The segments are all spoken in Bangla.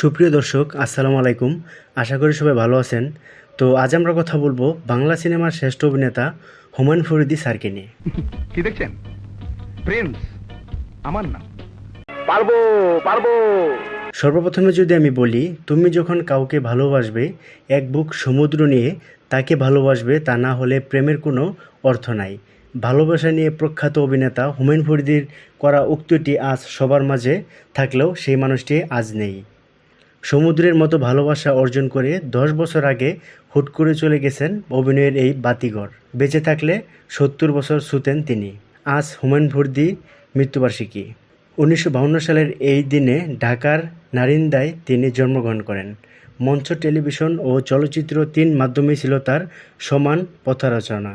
সুপ্রিয় দর্শক আসসালামু আলাইকুম। আশা করি সবাই ভালো আছেন। তো আজ আমরা কথা বলব বাংলা সিনেমার শ্রেষ্ঠ অভিনেতা হুমায়ুন ফরিদি স্যারকে নিয়ে। কি দেখছেন? প্রিন্স আমার নাম। পারব পারব। সর্বপ্রথমে যদি আমি বলি তুমি যখন কাউকে ভালোবাসবে এক বুক সমুদ্র নিয়ে তাকে ভালোবাসবে তা না হলে প্রেমের কোনো অর্থ নাই। ভালোবাসা নিয়ে প্রখ্যাত অভিনেতা হুমায়ুন ফরিদির করা উক্তিটি আজ সবার মাঝে থাকলেও সেই মানুষটি আজ নেই। সমুদ্রের মতো ভালোবাসা অর্জন করে দশ বছর আগে হুট করে চলে গেছেন অভিনয়ের এই বাতিঘর। বেঁচে থাকলে সত্তর বছর ছুতেন তিনি। আজ হুমায়ুন ভর্দি মৃত্যুবার্ষিকী। উনিশশো সালের এই দিনে ঢাকার নারিন্দায় তিনি জন্মগ্রহণ করেন। মঞ্চ, টেলিভিশন ও চলচ্চিত্র তিন মাধ্যমেই ছিল তার সমান পথরচনা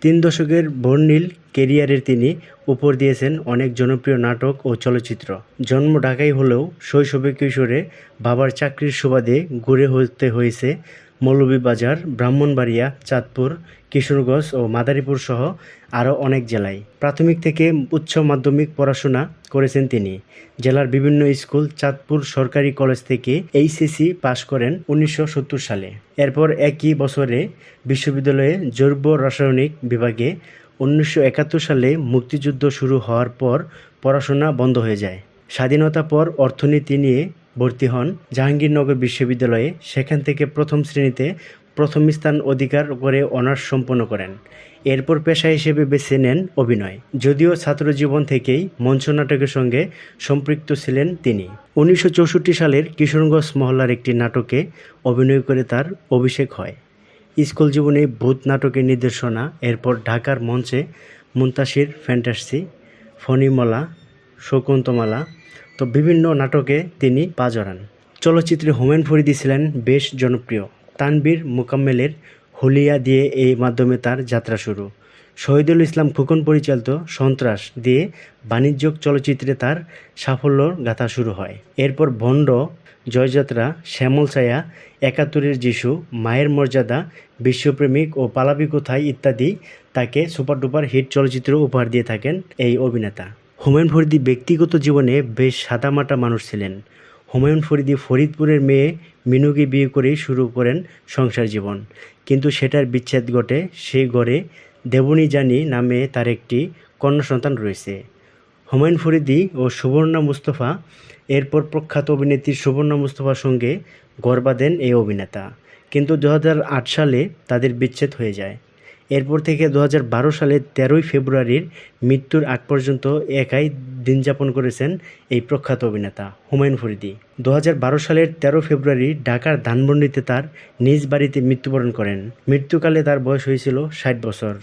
তিন দশকের বর্ণিল কেরিয়ারের তিনি উপর দিয়েছেন অনেক জনপ্রিয় নাটক ও চলচ্চিত্র। জন্ম ঢাকাই হলেও শৈশবে কিশোরে বাবার চাকরির সুবাদে ঘুরে হতে হয়েছে মৌলভীবাজার, ব্রাহ্মণবাড়িয়া, চাঁদপুর, কিশোরগঞ্জ ও মাদারীপুর সহ আরও অনেক জেলায়। প্রাথমিক থেকে উচ্চ মাধ্যমিক পড়াশোনা করেছেন তিনি। জেলার বিভিন্ন স্কুল চাঁদপুর সরকারি কলেজ থেকে এইচএসসি পাশ করেন উনিশশো সত্তর সালে। এরপর একই বছরে বিশ্ববিদ্যালয়ে জৈব রাসায়নিক বিভাগে উনিশশো একাত্তর সালে মুক্তিযুদ্ধ শুরু হওয়ার পর পড়াশোনা বন্ধ হয়ে যায়। স্বাধীনতা পর অর্থনীতি নিয়ে ভর্তি হন। জাহাঙ্গীরনগর বিশ্ববিদ্যালয়ে সেখান থেকে প্রথম শ্রেণীতে প্রথম স্থান অধিকার করে অনার্স সম্পন্ন করেন। এরপর পেশা হিসেবে বেছে নেন অভিনয়। যদিও ছাত্রজীবন থেকেই মঞ্চ নাটকের সঙ্গে সম্পৃক্ত ছিলেন তিনি। উনিশশো চৌষট্টি সালের কিশোরগঞ্জ মহল্লার একটি নাটকে অভিনয় করে তার অভিষেক হয়। স্কুল জীবনে ভূত নাটকের নির্দেশনা এরপর ঢাকার মঞ্চে মুন্তাসির ফ্যান্টাসি, ফণিমালা, শকুন্তমালা তো বিভিন্ন নাটকে তিনি পা জড়ান। চলচ্চিত্রে হোমেন ফরিদি ছিলেন বেশ জনপ্রিয়। তানবীর মোকাম্মেলের হুলিয়া দিয়ে এই মাধ্যমে তার যাত্রা শুরু। শহীদুল ইসলাম ফুকন পরিচালিত সন্ত্রাস দিয়ে বাণিজ্যিক চলচ্চিত্রে তার সাফল্যর গাথা শুরু হয়। এরপর ভণ্ড জয়যাত্রা শ্যামল ছায়া, একাত্তরের যিশু, মায়ের মর্যাদা, বিশ্বপ্রেমিক ও পালাবি কোথায় ইত্যাদি তাকে সুপার ডুপার হিট চলচ্চিত্র উপহার দিয়ে থাকেন এই অভিনেতা। হুমায়ুন ফরিদি ব্যক্তিগত জীবনে বেশ সাদামাটা মানুষ ছিলেন। হুমায়ুন ফরিদি ফরিদপুরের মেয়ে মিনুকে বিয়ে করেই শুরু করেন সংসার জীবন। কিন্তু সেটার বিচ্ছেদ ঘটে সেই ঘরে দেবনী জানি নামে তার একটি কন্যা সন্তান রয়েছে। হুমায়ুন ফরিদি ও সুবর্ণা মুস্তফা এরপর প্রখ্যাত অভিনেত্রী সুবর্ণা মুস্তফার সঙ্গে গড় দেন এই অভিনেতা। কিন্তু দু হাজার আট সালে তাদের বিচ্ছেদ হয়ে যায়। এরপর থেকে দু সালে তেরোই ফেব্রুয়ারির মৃত্যুর আগ পর্যন্ত একাই দিন যাপন করেছেন এই প্রখ্যাত অভিনেতা হুমায়ুন ফরিদি। দু হাজার বারো সালের তেরো ফেব্রুয়ারি ঢাকার ধানমন্ডিতে তার নিজ বাড়িতে মৃত্যুবরণ করেন। মৃত্যুকালে তার বয়স হয়েছিল ষাট বছর।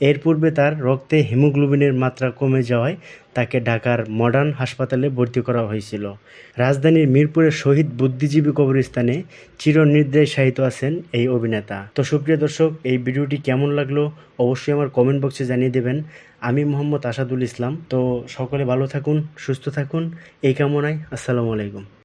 এর পূর্বে তার রক্তে হিমোগ্লোবিনের মাত্রা কমে যাওয়ায় তাকে ঢাকার মডার্ন হাসপাতালে ভর্তি করা হয়েছিল। রাজধানীর মিরপুরের শহীদ বুদ্ধিজীবী কবরস্থানে চিরনিদ্রায় শায়িত আছেন এই অভিনেতা। তো সুপ্রিয় দর্শক, এই ভিডিওটি কেমন লাগল অবশ্যই আমার কমেন্ট বক্সে জানিয়ে দেবেন। আমি মোহাম্মদ আসাদুল ইসলাম। তো সকলে ভালো থাকুন, সুস্থ থাকুন। এই কামনায় আসসালামু আলাইকুম।